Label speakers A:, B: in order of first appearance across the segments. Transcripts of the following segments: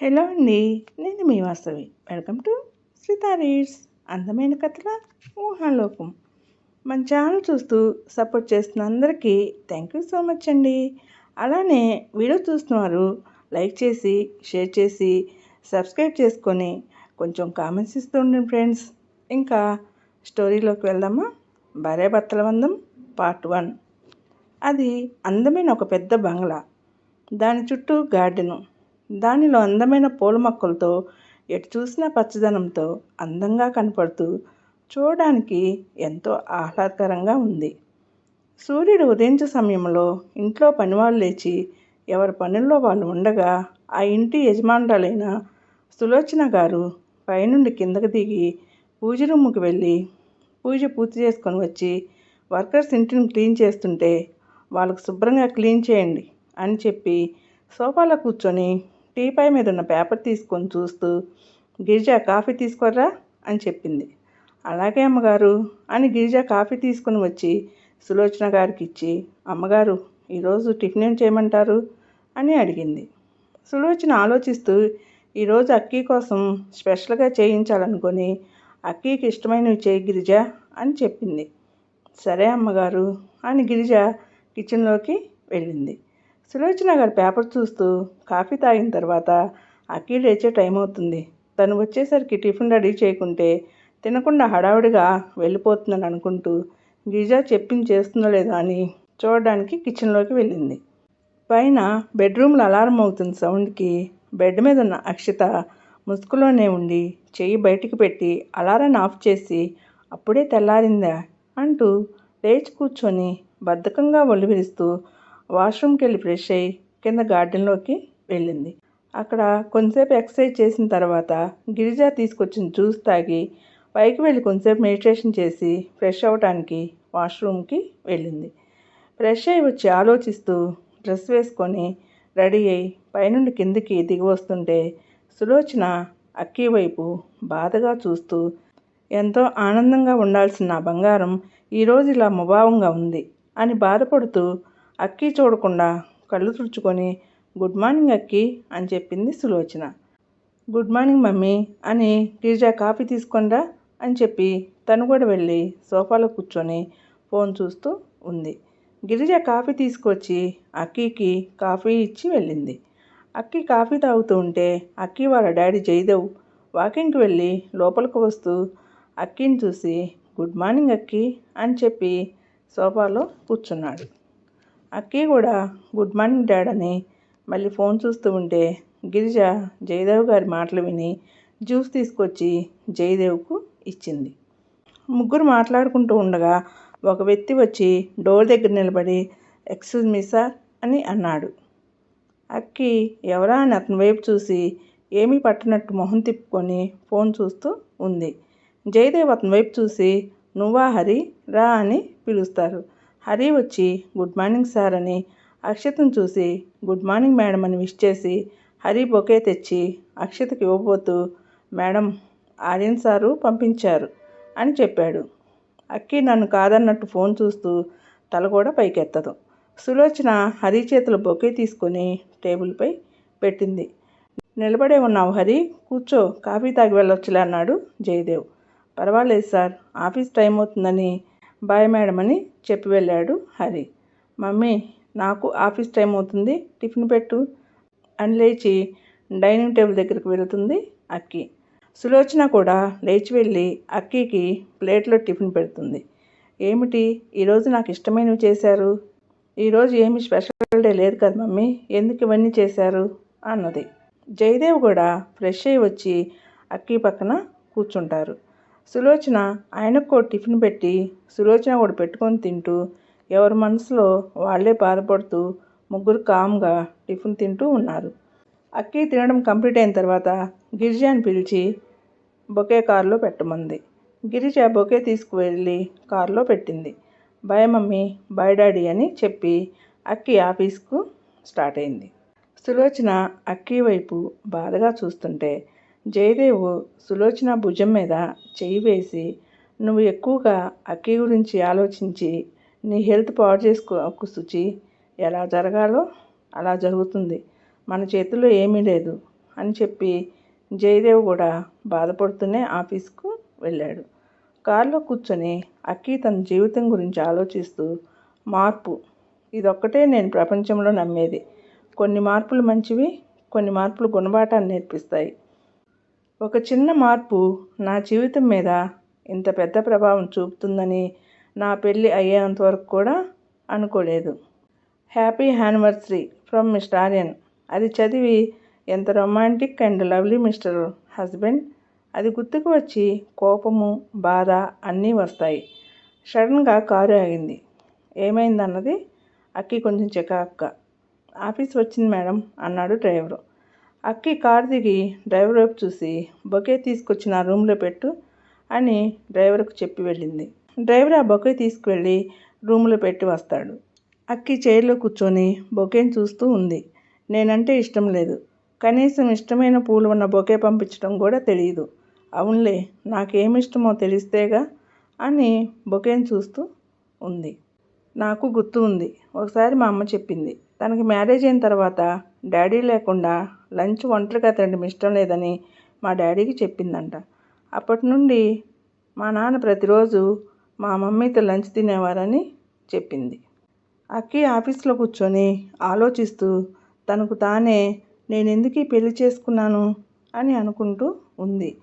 A: Hello అండి నేను మీ Vasthavi welcome to Shritha reads అందమైన కథల ఊహాలోకం. మన ఛానల్ చూస్తూ సపోర్ట్ చేస్తున్న అందరికీ థ్యాంక్ యూ సో మచ్ అండి. అలానే వీడియో చూస్తున్నవారు లైక్ చేసి షేర్ చేసి సబ్స్క్రైబ్ చేసుకొని కొంచెం కామెంట్స్ ఇస్తూ ఉండండి ఫ్రెండ్స్ ఇంకా స్టోరీలోకి వెళ్దామా? భార్యాభర్తల వందం పార్ట్ వన్ అది అందమైన ఒక పెద్ద బంగ్లా. దాని చుట్టూ గార్డెను దానిలో అందమైన పూల మొక్కలతో ఎటు చూసినా పచ్చదనంతో అందంగా కనపడుతూ చూడడానికి ఎంతో ఆహ్లాదకరంగా ఉంది. సూర్యుడు ఉదయించే సమయంలో ఇంట్లో పనివాళ్ళు లేచి ఎవరి పనుల్లో వాళ్ళు ఉండగా ఆ ఇంటి యజమానురాలైన సులోచన గారు పైనుండి కిందకు దిగి పూజ రూముకి వెళ్ళి పూజ పూర్తి చేసుకొని వచ్చి వర్కర్స్ ఇంటిని క్లీన్ చేస్తుంటే వాళ్ళకు శుభ్రంగా క్లీన్ చేయండి అని చెప్పి సోఫాలో కూర్చొని టీపై మీద ఉన్న పేపర్ తీసుకొని చూస్తూ గిరిజ కాఫీ తీసుకోర్రా అని చెప్పింది. అలాగే అమ్మగారు అని గిరిజ కాఫీ తీసుకుని వచ్చి సులోచన గారికి ఇచ్చి అమ్మగారు ఈరోజు టిఫిన్ ఏం చేయమంటారు? అని అడిగింది. సులోచన ఆలోచిస్తూ ఈరోజు అక్కీ కోసం స్పెషల్గా చేయించాలనుకొని అక్కీకి ఇష్టమైనవి చేయి గిరిజ అని చెప్పింది. సరే అమ్మగారు అని గిరిజ కిచెన్లోకి వెళ్ళింది. సులోచన గారు పేపర్ చూస్తూ కాఫీ తాగిన తర్వాత అఖిల్ లేచే టైం అవుతుంది. తను వచ్చేసరికి టిఫిన్ రెడీ చేయకుంటే తినకుండా హడావుడిగా వెళ్ళిపోతుందని అనుకుంటూ గిరిజా చెప్పింది చేస్తుందో లేదో అని చూడడానికి కిచెన్లోకి వెళ్ళింది. పైన బెడ్రూమ్లో అలారం అవుతుంది సౌండ్కి బెడ్ మీద ఉన్న అక్షిత ముసుగులోనే ఉండి చెయ్యి బయటికి పెట్టి అలారాన్ని ఆఫ్ చేసి అప్పుడే తెల్లారిందా అంటూ లేచి కూర్చొని బద్ధకంగా ఒళ్ళు విరుస్తూ వాష్రూమ్కి వెళ్ళి ఫ్రెష్ అయ్యి కింద గార్డెన్లోకి వెళ్ళింది. అక్కడ కొంతసేపు ఎక్సర్సైజ్ చేసిన తర్వాత గిరిజ తీసుకొచ్చిన జ్యూస్ తాగి పైకి వెళ్ళి కొంతసేపు మెడిటేషన్ చేసి ఫ్రెష్ అవ్వటానికి వాష్రూమ్కి వెళ్ళింది. ఫ్రెష్ అయ్యి వచ్చి ఆలోచిస్తూ డ్రెస్ వేసుకొని రెడీ అయ్యి పైనుండి కిందికి దిగి వస్తుంటే సులోచన అక్కి వైపు బాధగా చూస్తూ ఎంతో ఆనందంగా ఉండాల్సిన నా బంగారం ఈరోజు ఇలా ముభావంగా ఉంది అని బాధపడుతూ అక్కీ చూడకుండా కళ్ళు తుడుచుకొని గుడ్ మార్నింగ్ అక్కీ అని చెప్పింది సులోచన. గుడ్ మార్నింగ్ మమ్మీ అని గిరిజా కాఫీ తీసుకొనిరా అని చెప్పి తను కూడా వెళ్ళి సోఫాలో కూర్చొని ఫోన్ చూస్తూ ఉంది. గిరిజ కాఫీ తీసుకొచ్చి అక్కీకి కాఫీ ఇచ్చి వెళ్ళింది. అక్కీ కాఫీ తాగుతూ ఉంటే అక్కీ వాళ్ళ డాడీ జయదేవ్ వాకింగ్కి వెళ్ళి లోపలికి వస్తూ అక్కీని చూసి గుడ్ మార్నింగ్ అక్కీ అని చెప్పి సోఫాలో కూర్చున్నాడు. అక్కీ కూడా గుడ్ మార్నింగ్ డాడ్ అని మళ్ళీ ఫోన్ చూస్తూ ఉంటే గిరిజ జయదేవ్ గారి మాటలు విని జ్యూస్ తీసుకొచ్చి జయదేవ్కు ఇచ్చింది. ముగ్గురు మాట్లాడుకుంటూ ఉండగా ఒక వ్యక్తి వచ్చి డోర్ దగ్గర నిలబడి ఎక్స్క్యూజ్ మీ సార్ అని అన్నాడు. అక్కి ఎవరా అని అతని వైపు చూసి ఏమీ పట్టినట్టు మొహం తిప్పుకొని ఫోన్ చూస్తూ ఉంది. జయదేవ్ అతని వైపు చూసి నువ్వా హరి? రా అని పిలుస్తారు. హరి వచ్చి గుడ్ మార్నింగ్ సార్ అని అక్షతను చూసి గుడ్ మార్నింగ్ మేడం అని విష్ చేసి హరి బొకే తెచ్చి అక్షతకి ఇవ్వబోతూ మేడం ఆర్యన్ సారు పంపించారు అని చెప్పాడు. అక్కి నన్ను కాదన్నట్టు ఫోన్ చూస్తూ తల కూడా పైకెత్తదు. సులోచన హరి చేతుల బొకే తీసుకొని టేబుల్పై పెట్టింది. నిలబడే ఉన్నావు హరి కూర్చో కాఫీ తాగి వెళ్ళొచ్చులే అన్నాడు జయదేవ్. పర్వాలేదు సార్ ఆఫీస్ టైం అవుతుందని బాయ్ మేడం అని చెప్పి వెళ్ళాడు హరి. మమ్మీ నాకు ఆఫీస్ టైం అవుతుంది. టిఫిన్ పెట్టు. అని లేచి డైనింగ్ టేబుల్ దగ్గరికి వెళుతుంది అక్కి. సులోచన కూడా లేచి వెళ్ళి అక్కీకి ప్లేట్లో టిఫిన్ పెడుతుంది. ఏమిటి? ఈరోజు నాకు ఇష్టమైనవి చేశారు. ఈరోజు ఏమి స్పెషల్ డే లేదు కదా మమ్మీ. ఎందుకు ఇవన్నీ చేశారు? అన్నది. జయదేవ్ కూడా ఫ్రెష్ అయ్యి వచ్చి అక్కీ పక్కన కూర్చుంటారు. సులోచన ఆయనకు టిఫిన్ పెట్టి సులోచన కూడా పెట్టుకొని తింటూ ఎవరి మనసులో వాళ్ళే బాధపడుతూ ముగ్గురు కామ్గా టిఫిన్ తింటూ ఉన్నారు. అక్కీ తినడం కంప్లీట్ అయిన తర్వాత గిరిజాని పిలిచి బొకే కారులో పెట్టమంది. గిరిజ బొకే తీసుకువెళ్ళి కారులో పెట్టింది. బాయ్ మమ్మీ బాయ్ డాడీ అని చెప్పి అక్కి ఆఫీస్కు స్టార్ట్ అయింది. సులోచన అక్కీ వైపు బాధగా చూస్తుంటే జయదేవు సులోచన భుజం మీద చెయ్యి వేసి నువ్వు ఎక్కువగా అక్కి గురించి ఆలోచించి నీ హెల్త్ పాడు చేసుకోకు శుచి ఎలా జరగాలో అలా జరుగుతుంది. మన చేతుల్లో ఏమీ లేదు అని చెప్పి జయదేవ్ కూడా బాధపడుతూనే ఆఫీస్కు వెళ్ళాడు. కారులో కూర్చొని అక్కి తన జీవితం గురించి ఆలోచిస్తూ మార్పు. ఇదొక్కటే నేను ప్రపంచంలో నమ్మేది. కొన్ని మార్పులు మంచివి కొన్ని మార్పులు గుణపాఠాన్ని నేర్పిస్తాయి. ఒక చిన్న మార్పు నా జీవితం మీద ఇంత పెద్ద ప్రభావం చూపుతుందని నా పెళ్ళి అయ్యేంత వరకు కూడా అనుకోలేదు. Happy anniversary from mister Aryan. అది చదివి ఎంత romantic and lovely mister husband. అది గుర్తుకు వచ్చి కోపము బాధ అన్నీ వస్తాయి. సడన్గా కారు ఆగింది. ఏమైందన్నది అక్కి కొంచెం చికాక్క. ఆఫీస్ వచ్చింది మేడం అన్నాడు డ్రైవరు. అక్కి కారు దిగి డ్రైవర్ వైపు చూసి బొకే తీసుకొచ్చి నా రూమ్లో పెట్టు అని డ్రైవర్కు చెప్పి వెళ్ళింది. డ్రైవర్ ఆ బొకే తీసుకువెళ్ళి రూమ్లో పెట్టి వస్తాడు. అక్కి చైర్లో కూర్చొని బొకేని చూస్తూ ఉంది. నేనంటే ఇష్టం లేదు. కనీసం ఇష్టమైన పూలు ఉన్న బొకే పంపించడం కూడా తెలియదు అవునులే నాకేమిష్టమో తెలిస్తేగా అని బొకేని చూస్తూ ఉంది. నాకు గుర్తు ఉంది. ఒకసారి మా అమ్మ చెప్పింది. తనకి మ్యారేజ్ అయిన తర్వాత డాడీ లేకుండా లంచ్ ఒంటరిగా తినడం ఇష్టం లేదని మా డాడీకి చెప్పిందంట. అప్పటి నుండి మా నాన్న ప్రతిరోజు మా మమ్మీతో లంచ్ తినేవారని చెప్పింది. అక్కి ఆఫీస్లో కూర్చొని ఆలోచిస్తూ తనకు తానే నేను ఎందుకు పెళ్ళి చేసుకున్నాను అని అనుకుంటూ ఉంది.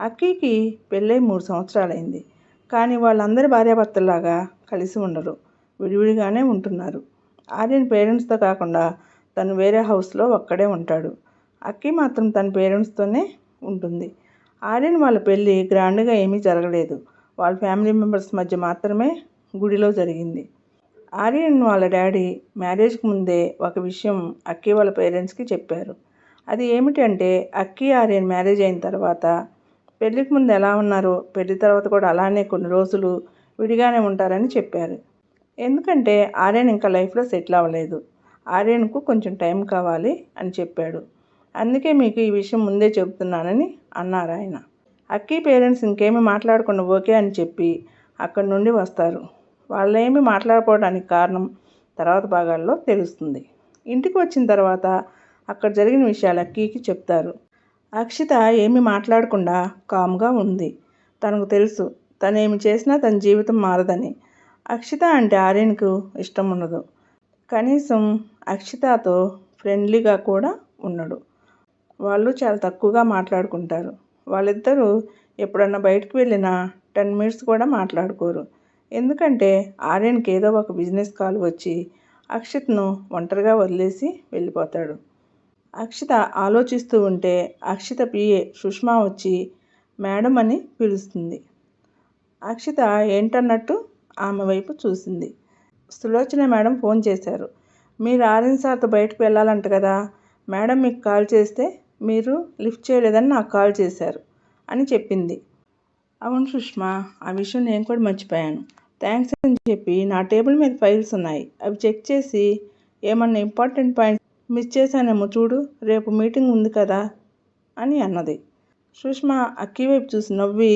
A: అక్కీకి పెళ్ళై మూడు సంవత్సరాలైంది. కానీ వాళ్ళందరి భార్యాభర్తల్లాగా కలిసి ఉండరు. విడివిడిగానే ఉంటున్నారు. ఆర్యన్ పేరెంట్స్తో కాకుండా తను వేరే హౌస్లో ఒక్కడే ఉంటాడు. అక్కి మాత్రం తన పేరెంట్స్తోనే ఉంటుంది. ఆర్యన్ వాళ్ళ పెళ్ళి గ్రాండ్గా ఏమీ జరగలేదు. వాళ్ళ ఫ్యామిలీ మెంబర్స్ మధ్య మాత్రమే గుడిలో జరిగింది. ఆర్యన్ వాళ్ళ డాడీ మ్యారేజ్కి ముందే ఒక విషయం అక్కి వాళ్ళ పేరెంట్స్కి చెప్పారు. అది ఏమిటంటే అక్కి ఆర్యన్ మ్యారేజ్ అయిన తర్వాత పెళ్ళికి ముందు ఎలా ఉన్నారో పెళ్ళి తర్వాత కూడా అలానే కొన్ని రోజులు విడిగానే ఉంటారని చెప్పారు. ఎందుకంటే ఆర్యన్ ఇంకా లైఫ్లో సెటిల్ అవ్వలేదు. ఆర్యన్కు కొంచెం టైం కావాలి అని చెప్పాడు. అందుకే మీకు ఈ విషయం ముందే చెబుతున్నానని అన్నారు ఆయన. అక్కీ పేరెంట్స్ ఇంకేమీ మాట్లాడకుండా ఓకే అని చెప్పి అక్కడి నుండి వస్తారు. వాళ్ళేమీ మాట్లాడుకోవడానికి కారణం తర్వాత భాగాల్లో తెలుస్తుంది. ఇంటికి వచ్చిన తర్వాత అక్కడ జరిగిన విషయాలు అక్కీకి చెప్తారు. అక్షిత ఏమీ మాట్లాడకుండా కామ్గా ఉంది. తనకు తెలుసు తను ఏమి చేసినా తన జీవితం మారదని. అక్షిత అంటే ఆర్యన్కు ఇష్టం ఉండదు. కనీసం అక్షితతో ఫ్రెండ్లీగా కూడా ఉండడు. వాళ్ళు చాలా తక్కువగా మాట్లాడుకుంటారు. వాళ్ళిద్దరూ ఎప్పుడన్నా బయటకు వెళ్ళినా టెన్ మినిట్స్ కూడా మాట్లాడుకోరు. ఎందుకంటే ఆర్యన్కి ఏదో ఒక బిజినెస్ కాల్ వచ్చి అక్షిత్ను ఒంటరిగా వదిలేసి వెళ్ళిపోతాడు. అక్షిత ఆలోచిస్తూ ఉంటే అక్షిత పిఏ సుష్మా వచ్చి మేడం అని పిలుస్తుంది. అక్షిత ఏంటన్నట్టు ఆమె వైపు చూసింది. సులోచన మేడం ఫోన్ చేశారు. మీరు ఆర్యన్ సార్తో బయటకు వెళ్ళాలంట కదా మేడం మీకు కాల్ చేస్తే మీరు లిఫ్ట్ చేయలేదని నాకు కాల్ చేశారు అని చెప్పింది. అవును సుష్మా ఆ విషయం నేను కూడా మర్చిపోయాను. థ్యాంక్స్ అని చెప్పి నా టేబుల్ మీద ఫైల్స్ ఉన్నాయి. అవి చెక్ చేసి ఏమన్నా ఇంపార్టెంట్ పాయింట్స్ మిస్ చేశానేమో చూడు రేపు మీటింగ్ ఉంది కదా అని అన్నది. సుష్మా అక్కి వైపు చూసి నవ్వి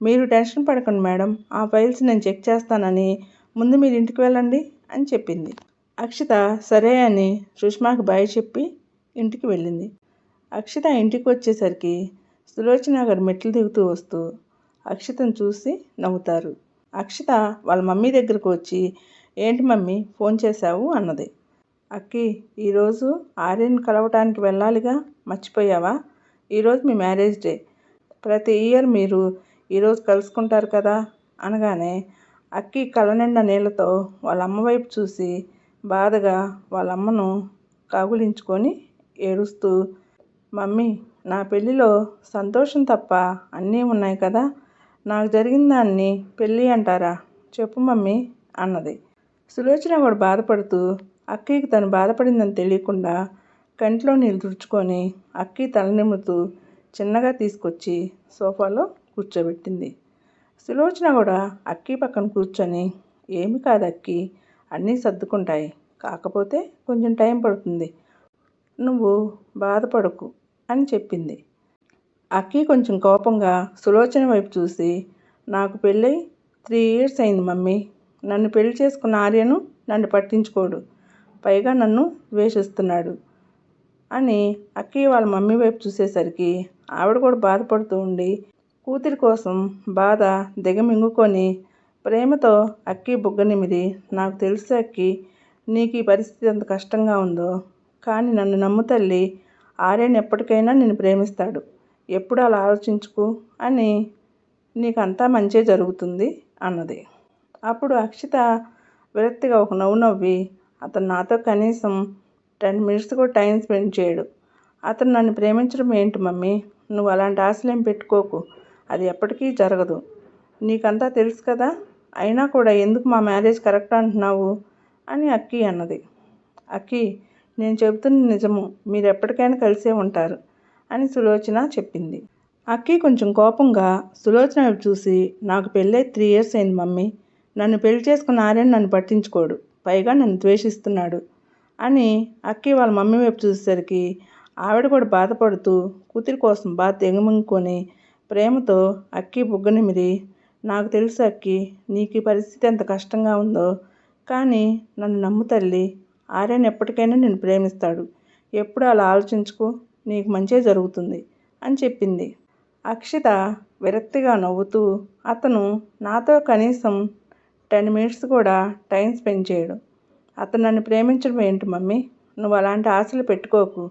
A: మీరు టెన్షన్ పడకండి మేడం ఆ ఫైల్స్ నేను చెక్ చేస్తానని ముందు మీరు ఇంటికి వెళ్ళండి అని చెప్పింది. అక్షిత సరే అని సుష్మాకి బాయ్ చెప్పి ఇంటికి వెళ్ళింది. అక్షిత ఇంటికి వచ్చేసరికి సులోచన గారు మెట్లు దిగుతూ వస్తూ అక్షితను చూసి నవ్వుతారు. అక్షిత వాళ్ళ మమ్మీ దగ్గరకు వచ్చి ఏంటి మమ్మీ ఫోన్ చేశావు? అన్నది. అక్కి ఈరోజు ఆర్యన్ కలవటానికి వెళ్ళాలిగా మర్చిపోయావా? ఈరోజు మీ మ్యారేజ్ డే. ప్రతి ఇయర్ మీరు ఈరోజు కలుసుకుంటారు కదా? అనగానే అక్కి కళ్ళనిండా నీళ్ళతో వాళ్ళ అమ్మ వైపు చూసి బాధగా వాళ్ళ అమ్మను కగులించుకొని ఏడుస్తూ మమ్మీ నా పెళ్ళిలో సంతోషం తప్ప అన్నీ ఉన్నాయి కదా నాకు జరిగిన దాన్ని పెళ్ళి అంటారా? చెప్పు మమ్మీ అన్నది. సులోచన కూడా బాధపడుతూ అక్కయ్యకి తను బాధపడిందని తెలియకుండా కంట్లో నీళ్ళు తుడుచుకొని అక్కి తల నిమ్ముతూ చిన్నగా తీసుకొచ్చి సోఫాలో కూర్చోబెట్టింది. సులోచన కూడా అక్కి పక్కన కూర్చొని ఏమి కాదు అక్కి అన్నీ సర్దుకుంటాయి. కాకపోతే కొంచెం టైం పడుతుంది. నువ్వు బాధపడకు అని చెప్పింది. అక్కి కొంచెం కోపంగా సులోచన వైపు చూసి నాకు పెళ్ళై త్రీ ఇయర్స్ అయింది మమ్మీ. నన్ను పెళ్ళి చేసుకున్న ఆర్యను నన్ను పట్టించుకోడు. పైగా నన్ను ద్వేషిస్తున్నాడు అని అక్కి వాళ్ళ మమ్మీ వైపు చూసేసరికి ఆవిడ కూడా బాధపడుతూ ఉండి కూతురి కోసం బాధ దిగమింగుకొని ప్రేమతో అక్కి బుగ్గనిమిది నాకు తెలుసు అక్కి నీకు ఈ పరిస్థితి ఎంత కష్టంగా ఉందో. కానీ నన్ను నమ్ము తల్లి ఆర్యన్ ఎప్పటికైనా నిన్ను ప్రేమిస్తాడు. ఎప్పుడు అలా ఆలోచించుకు అని నీకంతా మంచే జరుగుతుంది అన్నది. అప్పుడు అక్షిత విరక్తిగా ఒక నవ్వు నవ్వి అతను నాతో కనీసం టెన్ మినిట్స్ కూడా టైం స్పెండ్ చేయడు. అతను నన్ను ప్రేమించడం ఏంటి మమ్మీ? నువ్వు అలాంటి ఆశలేం పెట్టుకోకు. అది ఎప్పటికీ జరగదు. నీకంతా తెలుసు కదా అయినా కూడా ఎందుకు మా మ్యారేజ్ కరెక్ట్ అంటున్నావు అని అక్కి అన్నది. అక్కి నేను చెబుతున్న నిజము మీరు ఎప్పటికైనా కలిసే ఉంటారు అని సులోచన చెప్పింది. అక్కి కొంచెం కోపంగా సులోచన చూసి నాకు పెళ్ళై త్రీ ఇయర్స్ అయింది మమ్మీ నన్ను పెళ్ళి చేసుకున్న ఆర్యన్ నన్ను పట్టించుకోడు పైగా నన్ను ద్వేషిస్తున్నాడు అని అక్కి వాళ్ళ మమ్మీ వైపు చూసేసరికి ఆవిడ కూడా బాధపడుతూ కూతురి కోసం బాధ తెగమింగుకొని ప్రేమతో అక్కి బుగ్గనిమిది నాకు తెలుసు అక్కి నీకు ఈ పరిస్థితి ఎంత కష్టంగా ఉందో. కానీ నన్ను నమ్ము తల్లి ఆర్యన్ ఎప్పటికైనా నిన్ను ప్రేమిస్తాడు. ఎప్పుడు అలా ఆలోచించుకో నీకు మంచే జరుగుతుంది అని చెప్పింది. అక్షిత విరక్తిగా నవ్వుతూ అతను నాతో కనీసం టెన్ మినిట్స్ కూడా టైం స్పెండ్ చేయడు. అతను నన్ను ప్రేమించడం ఏంటి మమ్మీ? నువ్వు అలాంటి ఆశలు పెట్టుకోకు.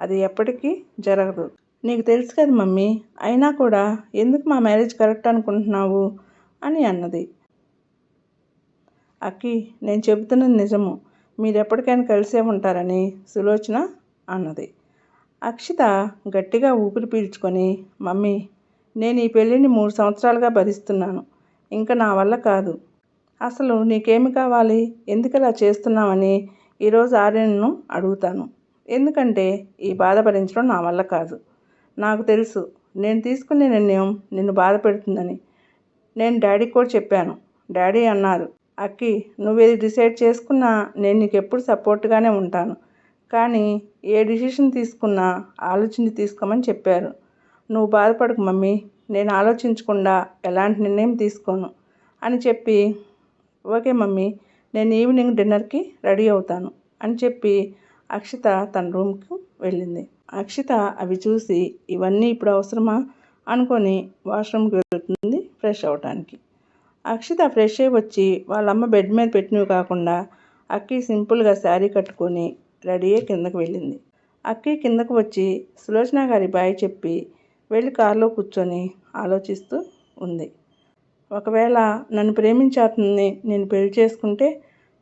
A: అది ఎప్పటికీ జరగదు. నీకు తెలుసు కదా మమ్మీ అయినా కూడా ఎందుకు మా మ్యారేజ్ కరెక్ట్ అనుకుంటున్నావు? అని అన్నది. అక్కి నేను చెబుతున్నది నిజము. మీరు ఎప్పటికైనా కలిసే ఉంటారని సులోచన అన్నది. అక్షిత గట్టిగా ఊపిరి పీల్చుకొని మమ్మీ నేను ఈ పెళ్ళిని మూడు సంవత్సరాలుగా భరిస్తున్నాను. ఇంకా నా వల్ల కాదు. అసలు నీకేమి కావాలి? ఎందుకు ఇలా చేస్తున్నావని ఈరోజు ఆర్యన్ను అడుగుతాను. ఎందుకంటే ఈ బాధ భరించడం నా వల్ల కాదు. నాకు తెలుసు. నేను తీసుకునే నిర్ణయం నిన్ను బాధ పెడుతుందని. నేను డాడీకి కూడా చెప్పాను. డాడీ అన్నారు. అక్కి నువ్వేది డిసైడ్ చేసుకున్నా నేను నీకు ఎప్పుడు సపోర్ట్గానే ఉంటాను. కానీ ఏ డిసిషన్ తీసుకున్నా ఆలోచించి తీసుకోమని చెప్పారు. నువ్వు బాధపడకు మమ్మీ. నేను ఆలోచించకుండా ఎలాంటి నిర్ణయం తీసుకోను అని చెప్పి ఓకే మమ్మీ నేను ఈవినింగ్ డిన్నర్కి రెడీ అవుతాను అని చెప్పి అక్షిత తన రూమ్కి వెళ్ళింది. అక్షిత అవి చూసి ఇవన్నీ ఇప్పుడు అవసరమా? అనుకొని వాష్రూమ్కి వెళ్తుంది ఫ్రెష్ అవటానికి. అక్షిత ఫ్రెష్ అయ్యి వచ్చి వాళ్ళమ్మ బెడ్ మీద పెట్టినవి కాకుండా అక్కి సింపుల్గా శారీ కట్టుకొని రెడీ అయ్యి కిందకు వెళ్ళింది. అక్కి కిందకు వచ్చి సులోచన గారి బాయ్ చెప్పి వెళ్ళి కారులో కూర్చొని ఆలోచిస్తూ ఉంది. ఒకవేళ నన్ను ప్రేమించే అతన్ని నేను పెళ్ళి చేసుకుంటే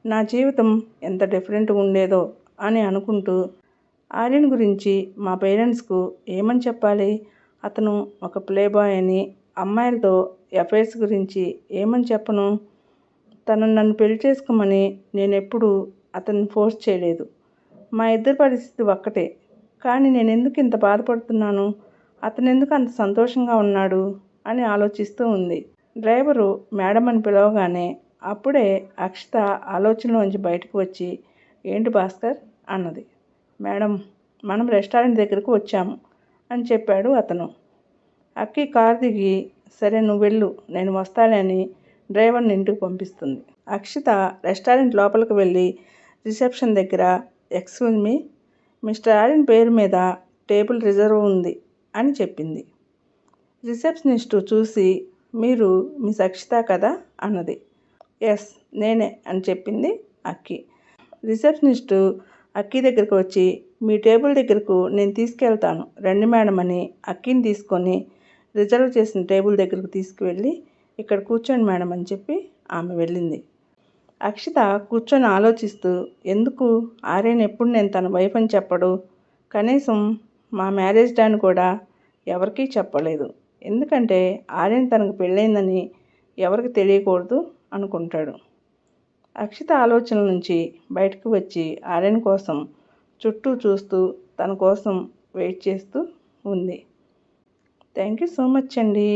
A: నా జీవితం ఎంత డిఫరెంట్గా ఉండేదో అని అనుకుంటూ ఆర్యన్ గురించి మా పేరెంట్స్కు ఏమని చెప్పాలి? అతను ఒక ప్లే బాయ్ అని అమ్మాయిలతో ఎఫైర్స్ గురించి ఏమని చెప్పను? తను నన్ను పెళ్ళి చేసుకోమని నేను ఎప్పుడూ అతన్ని ఫోర్స్ చేయలేదు. మా ఇద్దరి పరిస్థితి ఒక్కటే. కానీ నేను ఎందుకు ఇంత బాధపడుతున్నాను? అతను ఎందుకు అంత సంతోషంగా ఉన్నాడు? అని ఆలోచిస్తూ ఉంది. డ్రైవరు మేడం అని పిలవగానే అప్పుడే అక్షిత ఆలోచనలోంచి బయటకు వచ్చి ఏంటి భాస్కర్? అన్నది. మేడం మనం రెస్టారెంట్ దగ్గరకు వచ్చాము అని చెప్పాడు అతను. అక్కి కార్ దిగి సరే నువ్వు వెళ్ళు నేను వస్తానని డ్రైవర్ని ఇంటికి పంపిస్తుంది. అక్షిత రెస్టారెంట్ లోపలికి వెళ్ళి రిసెప్షన్ దగ్గర ఎక్స్క్యూజ్ మీ మిస్టర్ ఆర్యన్ పేరు మీద టేబుల్ రిజర్వ్ ఉంది అని చెప్పింది. రిసెప్షనిస్ట్ చూసి మీరు మిస్ అక్షిత కదా అన్నది. ఎస్ నేనే అని చెప్పింది అక్కి. రిసెప్షనిస్టు అక్కి దగ్గరకు వచ్చి మీ టేబుల్ దగ్గరకు నేను తీసుకెళ్తాను. రండి మేడం అని అక్కిని తీసుకొని రిజర్వ్ చేసిన టేబుల్ దగ్గరకు తీసుకువెళ్ళి ఇక్కడ కూర్చోండి మేడం అని చెప్పి ఆమె వెళ్ళింది. అక్షిత కూర్చొని ఆలోచిస్తూ ఎందుకు? ఆర్యన్ ఎప్పుడు నేను తన వైఫ్ అని చెప్పడు. కనీసం మా మ్యారేజ్ డాన్ కూడా ఎవరికీ చెప్పలేదు. ఎందుకంటే ఆర్యన్ తనకు పెళ్ళైందని ఎవరికి తెలియకూడదు అనుకుంటాడు. అక్షిత ఆలోచనల నుంచి బయటకు వచ్చి ఆర్యన్ కోసం చుట్టూ చూస్తూ తన కోసం వెయిట్ చేస్తూ ఉంది. థ్యాంక్ యూ సో మచ్ అండి.